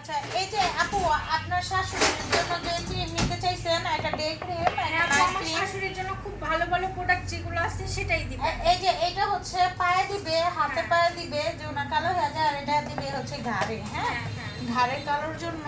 আচ্ছা এই যে আপু আপনার শাশুড়ির জন্য যে যে নিতে চাইছেন একটা ডে ক্রিম হ্যাঁ আমার শাশুড়ির জন্য খুব ভালো ভালো প্রোডাক্ট যেগুলো আছে সেটাই দিবে। এই যে এটা হচ্ছে পায়ে দিবে হাতে হ্যাঁ। পায়ে দিবে যে ওনার কালো হয়ে যায় আর এটা দিবে হচ্ছে ঘাড়ে হ্যাঁ। কালোর জন্য।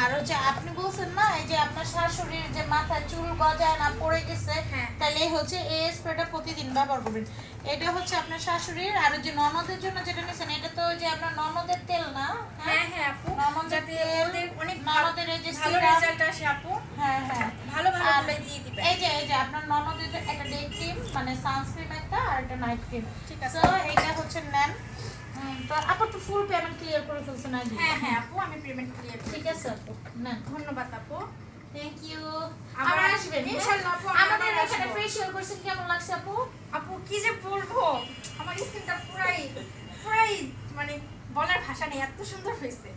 আর হচ্ছে আপনি বলছেন না এই যে আপনার শাশুড়ির যে মাথায় চুল গজায় না পড়ে গেছে। তাহলে হচ্ছে এই স্প্রেটা প্রতিদিন ব্যবহার করবেন। এটা হচ্ছে আপনার শাশুড়ির আর যে ননদের জন্য যেটা নিয়েছেন এটা তো যে আপনার ননদের তেল না হ্যাঁ হ্যাঁ আপু। যাতে ওদের অনেক ভালো এই যে ভালো রেজাল্ট আসে আপু। হ্যাঁ হ্যাঁ। ভালো ভালো গুলো দিয়ে দিবে এই যে এই যে আপনার ননদের একটা ডে ক্রিম মানে সানস্ক্রিন একটা আর একটা নাইট ক্রিম ঠিক আছে। তো এইটা হচ্ছে নেন। তো আপু তো ফুল পেমেন্ট ক্লিয়ার করে ফেলছেন আগে হ্যাঁ হ্যাঁ আপু আমি পেমেন্ট ক্লিয়ার ঠিক আছে আপু নেন। ধন্যবাদ আপু। থ্যাংক ইউ আবার আবার আসবেন হ্যাঁ? ইনশাআল্লাহ আপু, আমাদের এখানে ফেশিয়াল করছেন কেমন লাগছে আপু? আপু কি যে বলব? আমার স্কিনটা পুরাই পুরাই মানে বলার ভাষা নেই এত সুন্দর হয়েছে।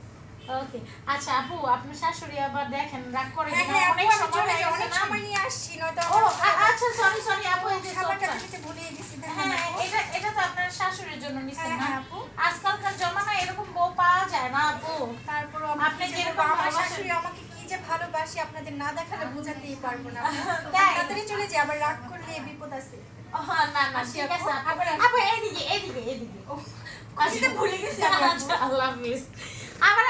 ওকে আচ্ছা আপু আপনার শাশুড়ি আবার দেখেন রাগ করে কিনা, আপু অনেক সময় চলে যাই গেছে অনেক সময় নিয়ে আসছি নয়তো ও আচ্ছা সরি সরি আপু এই যে সাবানটা দিতে ভুলে গেছি হ্যাঁ এটা এটা তো আপনার শাশুড়ির জন্য নিছেন না। আপু। আজকালকার জমানায় এরকম বউ পাওয়া যায় না আপু। তারপরও আপনি আপনি যেরকম আমার শাশুড়ি আমাকে কি যে ভালোবাসি আপনাদের না দেখালে বোঝাতেই পারব না তাড়াতাড়ি চলে যাই আবার রাগ করলে বিপদ আছে। ও, না না ঠিক আছে আপু। আবার আসি। আপু এইদিকে এইদিকে এইদিকে খুশিতে ভুলে গেছি। আচ্ছা আল্লাহ হাফিজ। আবার